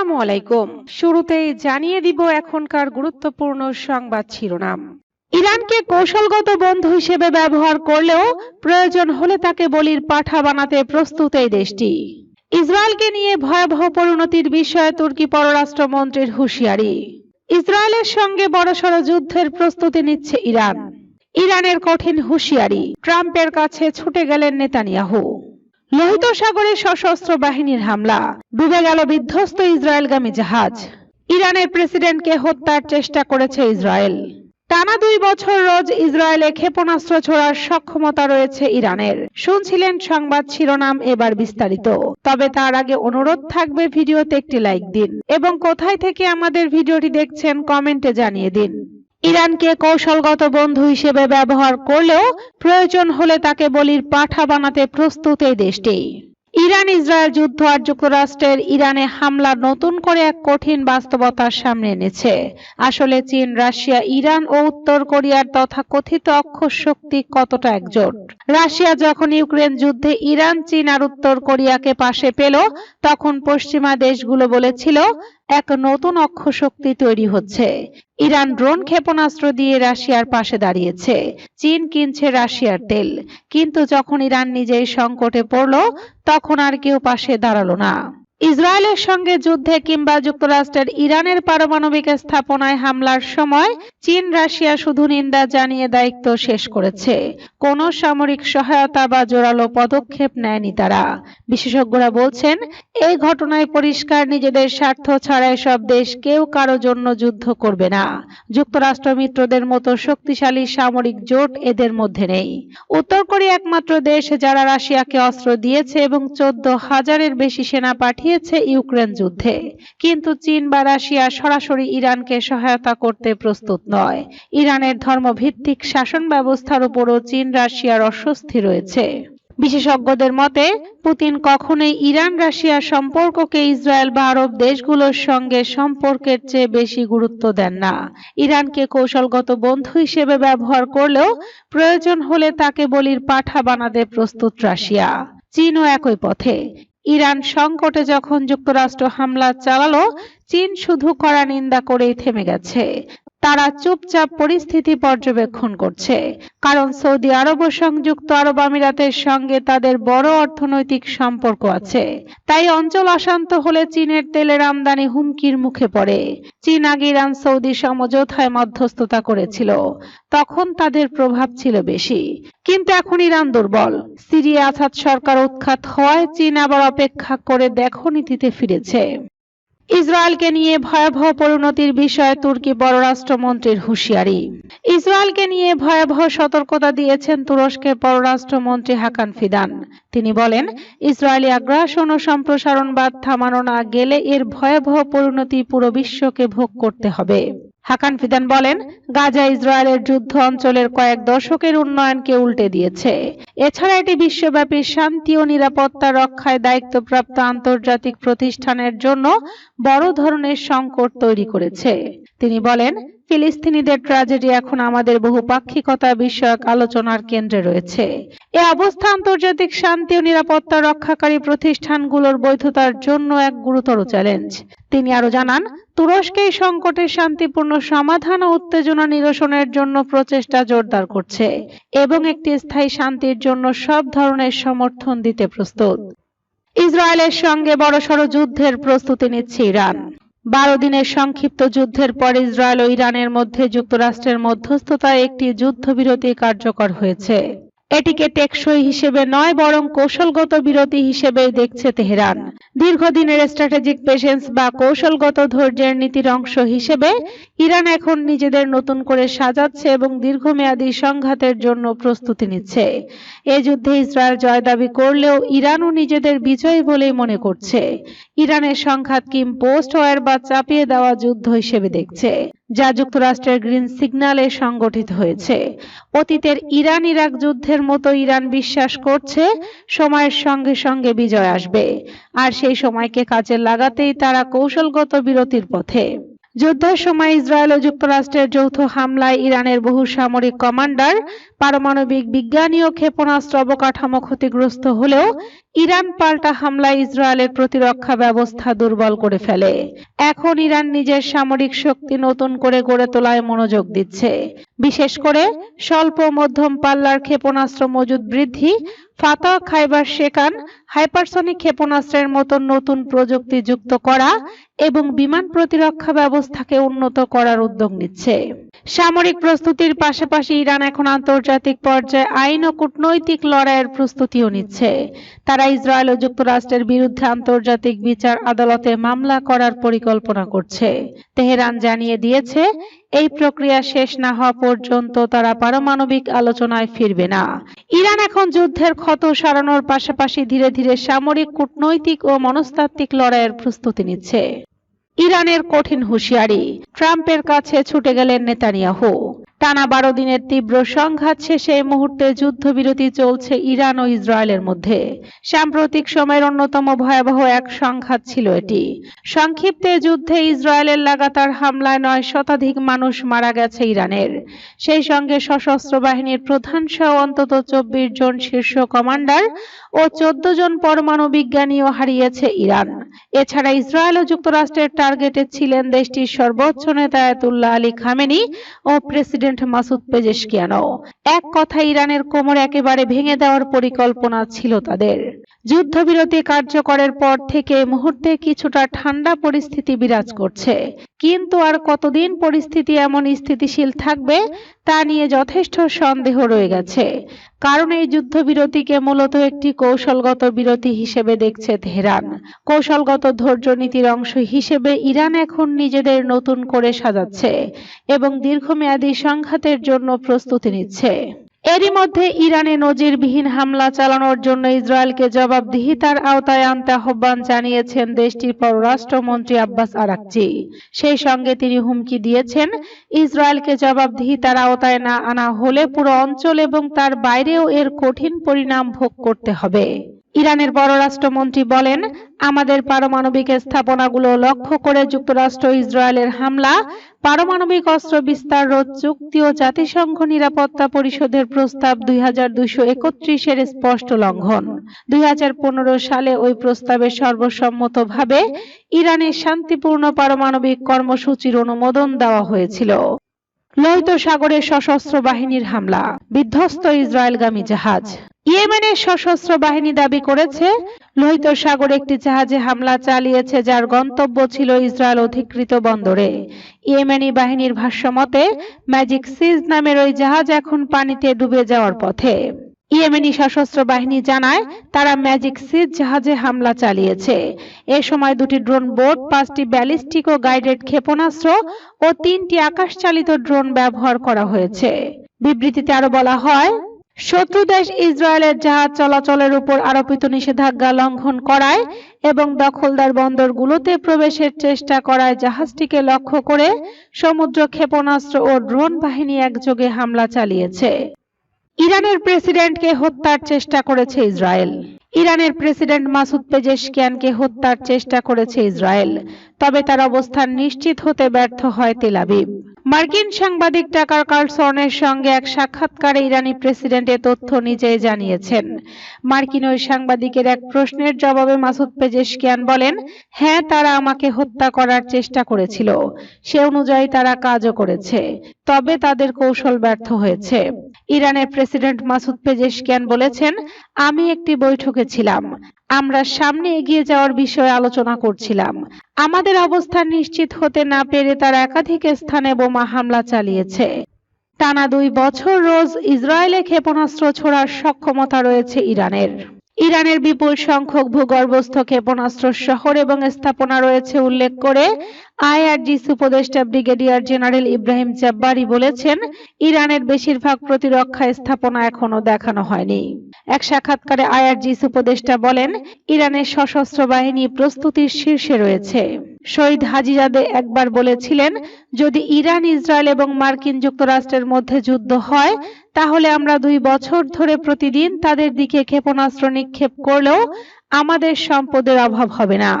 আসসালামু আলাইকুম। শুরুতেই জানিয়ে দিব এখনকার গুরুত্বপূর্ণ সংবাদ শিরোনাম। ইরানকে কৌশলগত বন্ধু হিসেবে ব্যবহার করলেও প্রয়োজন হলে তাকে বলির পাঠা বানাতে প্রস্তুত এই দেশটি। ইসরায়েলকে নিয়ে ভয়াবহ পরিণতির বিষয়ে তুর্কি পররাষ্ট্রমন্ত্রীর হুঁশিয়ারি। ইসরায়েলের সঙ্গে বড়সড় যুদ্ধের প্রস্তুতি নিচ্ছে ইরান। ইরানের কঠিন হুঁশিয়ারি, ট্রাম্পের কাছে ছুটে গেলেন নেতানিয়াহু। লোহিত সাগরে সশস্ত্র বাহিনীর হামলা। ডুবে গেল বিধ্বস্ত ইসরায়েলগামী জাহাজ। ইরানের প্রেসিডেন্টকে হত্যার চেষ্টা করেছে ইসরায়েল। টানা দুই বছর রোজ ইসরায়েলে ক্ষেপণাস্ত্র ছোড়ার সক্ষমতা রয়েছে ইরানের। শুনছিলেন সংবাদ শিরোনাম এবার বিস্তারিত। তবে তার আগে অনুরোধ থাকবে ভিডিওতে একটি লাইক দিন এবং কোথায় থেকে আমাদের ভিডিওটি দেখছেন কমেন্টে জানিয়ে দিন। ইরানকে কৌশলগত বন্ধু হিসেবে ব্যবহার করলেও প্রয়োজন হলে তাকে বলির পাঠা বানাতে প্রস্তুত এই দেশটি। ইরান ইসরায়েল যুদ্ধ আর যুক্তরাষ্ট্রের ইরানে হামলা নতুন করে এক কঠিন বাস্তবতার সামনে এনেছে। আসলে চীন, রাশিয়া, ইরান ও উত্তর কোরিয়ার তথাকথিত অক্ষর শক্তি কতটা একজোট? রাশিয়া যখন ইউক্রেন যুদ্ধে ইরান, চীন আর উত্তর কোরিয়াকে পাশে পেল, তখন পশ্চিমা দেশগুলো বলেছিল এক নতুন অক্ষ শক্তি তৈরি হচ্ছে। ইরান ড্রোন ক্ষেপণাস্ত্র দিয়ে রাশিয়ার পাশে দাঁড়িয়েছে। চীন কিনছে রাশিয়ার তেল। কিন্তু যখন ইরান নিজেই সংকটে পড়ল, তখন আর কেউ পাশে দাঁড়াল না। ইসরায়েলের সঙ্গে যুদ্ধে কিংবা যুক্তরাষ্ট্রের ইরানের পারমাণবিক স্থাপনায় হামলার সময় চীন রাশিয়া শুধু নিন্দা জানিয়ে দায়িত্ব শেষ করেছে। কোনো সামরিক সহায়তা বা জোরালো পদক্ষেপ নেয়নি তারা। বিশেষজ্ঞরা বলছেন, এই ঘটনায় পরিষ্কার নিজেদের স্বার্থ ছাড়া সব দেশ কেউ কারও জন্য যুদ্ধ করবে না। যুক্তরাষ্ট্র মিত্রদের মতো শক্তিশালী সামরিক জোট এদের মধ্যে নেই। উত্তর কোরিয়া একমাত্র দেশ যারা রাশিয়াকে অস্ত্র দিয়েছে এবং চোদ্দ হাজারের বেশি সেনা পাঠিয়েছে ইউক্রেন যুদ্ধে। কিন্তু চীন বা রাশিয়া সরাসরি ইরানকে সহায়তা করতে প্রস্তুত নয়। ইরানের ধর্মভিত্তিক শাসন ব্যবস্থার উপরও চীন, রাশিয়ার অস্বস্তি রয়েছে। বিশেষজ্ঞদের মতে, পুতিন কখনোই ইরান, রাশিয়া সম্পর্ককে ইসরায়েল বা আরব দেশগুলোর সঙ্গে সম্পর্কের চেয়ে বেশি গুরুত্ব দেন না। ইরানকে কৌশলগত বন্ধু হিসেবে ব্যবহার করলেও প্রয়োজন হলে তাকে বলির পাঠা বানাতে প্রস্তুত রাশিয়া। চীনও একই পথে। ইরান সংকটে যখন যুক্তরাষ্ট্র হামলা চালালো চীন শুধু কড়া নিন্দা করেই থেমে গেছে। তারা চুপচাপ পরিস্থিতি পর্যবেক্ষণ করছে। কারণ সৌদি আরব ও সংযুক্ত আরব আমিরাতের সঙ্গে তাদের বড় অর্থনৈতিক সম্পর্ক আছে। তাই অঞ্চল অশান্ত হলে চীনের তেলের আমদানি হুমকির মুখে পড়ে। চীন আগে ইরান, সৌদি সমঝোতায় মধ্যস্থতা করেছিল। তখন তাদের প্রভাব ছিল বেশি। কিন্তু এখন ইরান দুর্বল। সিরিয়া আসাদ সরকার উৎখাত হওয়ায় চীন আবার অপেক্ষা করে দেখো নীতিতে ফিরেছে। ইসরায়েলকে নিয়ে ভয়াবহ পরিণতির বিষয়ে তুর্কি পররাষ্ট্রমন্ত্রীর হুঁশিয়ারি। ইসরায়েলকে নিয়ে ভয়াবহ সতর্কতা দিয়েছেন তুরস্কের পররাষ্ট্রমন্ত্রী হাকান ফিদান। তিনি বলেন, ইসরায়েলি আগ্রাসন ও সম্প্রসারণবাদ থামানো না গেলে এর ভয়াবহ পরিণতি পুরো বিশ্বকে ভোগ করতে হবে। হাকান ফিদান বলেন, গাজা ইসরায়েলের যুদ্ধ অঞ্চলের কয়েক দশকের উন্নয়নকে উল্টে দিয়েছে। এছাড়া এটি বিশ্বব্যাপী শান্তি ও নিরাপত্তা রক্ষায় দায়িত্বপ্রাপ্ত আন্তর্জাতিক প্রতিষ্ঠানের জন্য বড় ধরনের সংকট তৈরি করেছে। তিনি বলেন ফিলিস্তিনিদের ট্র্যাজেডি এখন আমাদের বহুপাক্ষিকতা বিষয়ক আলোচনার কেন্দ্রে রয়েছে। এ অবস্থা আন্তর্জাতিক শান্তি ও নিরাপত্তা রক্ষাকারী প্রতিষ্ঠানগুলোর বৈধতার জন্য এক গুরুতর চ্যালেঞ্জ। তিনি আরও জানান, তুরস্ক এই সংকটের শান্তিপূর্ণ সমাধান ও উত্তেজনা নিরসনের জন্য প্রচেষ্টা জোরদার করছে এবং একটি স্থায়ী শান্তির জন্য সব ধরনের সমর্থন দিতে প্রস্তুত। ইসরায়েলের সঙ্গে বড়সড় যুদ্ধের প্রস্তুতি নিচ্ছে ইরান। বারো দিনের সংক্ষিপ্ত যুদ্ধের পর ইসরায়েল ও ইরানের মধ্যে যুক্তরাষ্ট্রের মধ্যস্থতায় একটি যুদ্ধবিরতি কার্যকর হয়েছে। এটিকে টেকসই হিসেবে নয়, বরং কৌশলগত বিরতি হিসেবেই দেখছে তেহরান। দীর্ঘদিনের স্ট্র্যাটেজিক পেশেন্স বা কৌশলগত ধৈর্যের নীতির অংশ হিসেবে ইরান এখন নিজেদের নতুন করে সাজাচ্ছে এবং দীর্ঘমেয়াদী সংঘাতের জন্য প্রস্তুতি নিচ্ছে। এ যুদ্ধে ইসরায়েল জয় দাবি করলেও ইরানও নিজেদের বিজয় বলেই মনে করছে। ইরানের সংঘাত কিম পোস্ট ওয়ার বা চাপিয়ে দেওয়া যুদ্ধ হিসেবে দেখছে, যা যুক্তরাষ্ট্রের গ্রিন সিগন্যালে সংগঠিত হয়েছে। অতীতের ইরান ইরাক যুদ্ধের মতো ইরান বিশ্বাস করছে, সময়ের সঙ্গে সঙ্গে বিজয় আসবে। আর সেই সময়কে কাজে লাগাতেই তারা কৌশলগত বিরতির পথে। যুদ্ধের সময় ইসরায়েল ও যুক্তরাষ্ট্রের যৌথ হামলায় ইরানের বহু সামরিক কমান্ডার, পারমাণবিক বিজ্ঞানী ও ক্ষেপণাস্ত্র অবকাঠামো ক্ষতিগ্রস্ত হলেও ইরান পাল্টা হামলায় ইসরায়েলের প্রতিরক্ষা ব্যবস্থা দুর্বল করে ফেলে। এখন ইরান নিজের সামরিক শক্তি নতুন করে গড়ে তোলায় মনোযোগ দিচ্ছে। বিশেষ করে স্বল্প মধ্যম পাল্লার ক্ষেপণাস্ত্র মজুদ বৃদ্ধি, ফাতা, খাইবার শেকান হাইপারসনিক ক্ষেপণাস্ত্রের মতো নতুন প্রযুক্তি যুক্ত করা এবং বিমান প্রতিরক্ষা ব্যবস্থাকে উন্নত করার উদ্যোগ নিচ্ছে। সামরিক প্রস্তুতির পাশাপাশি ইরান এখন আন্তর্জাতিক পর্যায়ে আইন ও কূটনৈতিক লড়াইয়ের প্রস্তুতিও নিচ্ছে। তারা ইসরায়েল ও যুক্তরাষ্ট্রের বিরুদ্ধে আন্তর্জাতিক বিচার আদালতে মামলা করার পরিকল্পনা করছে। তেহরান জানিয়ে দিয়েছে, এই প্রক্রিয়া শেষ না হওয়া পর্যন্ত তারা পারমাণবিক আলোচনায় ফিরবে না। ইরান এখন যুদ্ধের ক্ষত সারানোর পাশাপাশি ধীরে ধীরে সামরিক, কূটনৈতিক ও মনস্তাত্ত্বিক লড়াইয়ের প্রস্তুতি নিচ্ছে। ইরানের কঠিন হুঁশিয়ারি, ট্রাম্পের কাছে ছুটে গেলেন নেতানিয়াহু। টানা বারো দিনের তীব্র সংঘাত শেষে মুহূর্তে যুদ্ধবিরতি চলছে ইরান ও ইসরায়েলের মধ্যে। সাম্প্রতিক সময়ের অন্যতম ভয়াবহ এক সংঘাত ছিল এটি। সংক্ষিপ্তে যুদ্ধে ইসরায়েলের লাগাতার হামলায় নয় শতাধিক মানুষ মারা গেছে ইরানের। সেই সঙ্গে সশস্ত্র বাহিনীর প্রধান সহ অন্তত চব্বিশ জন শীর্ষ কমান্ডার ও চোদ্দ জন পরমাণু বিজ্ঞানীও হারিয়েছে ইরান। এছাড়া ইসরায়েল ও যুক্তরাষ্ট্রের টার্গেটে ছিলেন দেশটির সর্বোচ্চ নেতা আয়াতুল্লাহ আলী খামেনি ও প্রেসিডেন্ট মাসুদ পেজেশকিয়ানও। এক কথা ইরানের কোমর একেবারে ভেঙে দেওয়ার পরিকল্পনা ছিল তাদের। যুদ্ধবিরতি কার্যকরের পর থেকে মুহূর্তে কিছুটা ঠান্ডা পরিস্থিতি বিরাজ করছে। কিন্তু আর কতদিন পরিস্থিতি এমন স্থিতিশীল থাকবে, তা নিয়ে যথেষ্ট সন্দেহ রয়ে গেছে। কারণ এই যুদ্ধবিরতিকে মূলত একটি কৌশলগত বিরতি হিসেবে দেখছে তেহরান। কৌশলগত ধৈর্য নীতির অংশ হিসেবে ইরান এখন নিজেদের নতুন করে সাজাচ্ছে এবং দীর্ঘমেয়াদী সংঘাতের জন্য প্রস্তুতি নিচ্ছে। এরই মধ্যে ইরানে নজিরবিহীন হামলা চালানোর জন্য ইসরায়েলকে জবাবদিহিতার আওতায় আনতে আহ্বান জানিয়েছেন দেশটির পররাষ্ট্রমন্ত্রী আব্বাস আরাকচি। সেই সঙ্গে তিনি হুমকি দিয়েছেন, ইসরায়েলকে জবাবদিহিতার আওতায় না আনা হলে পুরো অঞ্চল এবং তার বাইরেও এর কঠিন পরিণাম ভোগ করতে হবে। ইরানের পররাষ্ট্রমন্ত্রী বলেন, আমাদের পারমাণবিক স্থাপনাগুলো লক্ষ্য করে যুক্তরাষ্ট্র ইসরায়েলের হামলা, পারমাণবিক অস্ত্র বিস্তার রোধ চুক্তি ও জাতিসংঘ নিরাপত্তা পরিষদের প্রস্তাব দুই হাজার দুইশো একত্রিশের স্পষ্ট লঙ্ঘন। দুই হাজার পনেরো সালে ওই প্রস্তাবে সর্বসম্মতভাবে ইরানের শান্তিপূর্ণ পারমাণবিক কর্মসূচির অনুমোদন দেওয়া হয়েছিল। লোহিত সাগরে সশস্ত্র বাহিনীর হামলা, বিধ্বস্ত ইসরায়েলগামী জাহাজ। ইয়েমেনের সশস্ত্র বাহিনী দাবি করেছে লোহিত সাগরে একটি জাহাজে হামলা চালিয়েছে যার গন্তব্য ছিল ইসরায়েল অধিকৃত বন্দরে। ইয়েমেনি বাহিনীর ভাষ্যমতে ম্যাজিক সিজ নামের ওই জাহাজ এখন পানিতে ডুবে যাওয়ার পথে। ইয়েমেনি সশস্ত্র বাহিনী জানায়, তারা ম্যাজিক সিজ জাহাজে হামলা চালিয়েছে। এ সময় দুটি ড্রোন বোট, পাঁচটি ব্যালিস্টিক ও গাইডেড ক্ষেপণাস্ত্র ও তিনটি আকাশচালিত ড্রোন ব্যবহার করা হয়েছে। বিবৃতিতে আরও বলা হয়, শত্রু দেশ ইসরায়েলের জাহাজ চলাচলের উপর আরোপিত নিষেধাজ্ঞা লঙ্ঘন করায় এবং দখলদার বন্দরগুলোতে প্রবেশের চেষ্টা করায় জাহাজটিকে লক্ষ্য করে সমুদ্র ক্ষেপণাস্ত্র ও ড্রোন বাহিনী একযোগে হামলা চালিয়েছে। ইরানের প্রেসিডেন্টকে হত্যার চেষ্টা করেছে ইসরায়েল। ইরানের প্রেসিডেন্ট মাসুদ পেজেশকিয়ানকে হত্যার চেষ্টা করেছে ইসরায়েল। তবে তার অবস্থান নিশ্চিত হতে ব্যর্থ হয় তেল আবিব। মার্কিন সাংবাদিক টাকার কার্লসনের সঙ্গে এক সাক্ষাৎকারে ইরানি প্রেসিডেন্ট এ তথ্য নিজেই জানিয়েছেন। মার্কিন ওই সাংবাদিকের এক প্রশ্নের জবাবে মাসুদ পেজেশকিয়ান বলেন হ্যাঁ তারা আমাকে হত্যা করার চেষ্টা করেছিল। সে অনুযায়ী তারা কাজও করেছে। তবে তাদের কৌশল ব্যর্থ হয়েছে। ইরানের প্রেসিডেন্ট মাসুদ পেজেশকিয়ান বলেছেন, আমি একটি বৈঠকে ছিলাম। আমরা সামনে এগিয়ে যাওয়ার বিষয়ে আলোচনা করছিলাম। আমাদের অবস্থান নিশ্চিত হতে না পেরে তারা একাধিক স্থানে বোমা হামলা চালিয়েছে। টানা দুই বছর রোজ ইসরায়েলে ক্ষেপণাস্ত্র ছোড়ার সক্ষমতা রয়েছে ইরানের। ইরানের বিপুল সংখ্যক ভূগর্ভস্থ ক্ষেপণাস্ত্র শহর এবং স্থাপনা রয়েছে উল্লেখ করে আইআরজিস উপদেষ্টা ব্রিগেডিয়ার জেনারেল ইব্রাহিম জাব্বারি বলেছেন, ইরানের বেশিরভাগ প্রতিরক্ষা স্থাপনা এখনও দেখানো হয়নি। এক সাক্ষাৎকারে আইআরজিস উপদেষ্টা বলেন, ইরানের সশস্ত্র বাহিনী প্রস্তুতির শীর্ষে রয়েছে। শহীদ হাজিজাদে একবার বলেছিলেন, যদি ইরান, ইসরায়েল এবং মার্কিন যুক্তরাষ্ট্রের মধ্যে যুদ্ধ হয়, তাহলে আমরা দুই বছর ধরে প্রতিদিন তাদের দিকে ক্ষেপণাস্ত্র নিক্ষেপ করলেও আমাদের সম্পদের অভাব হবে না।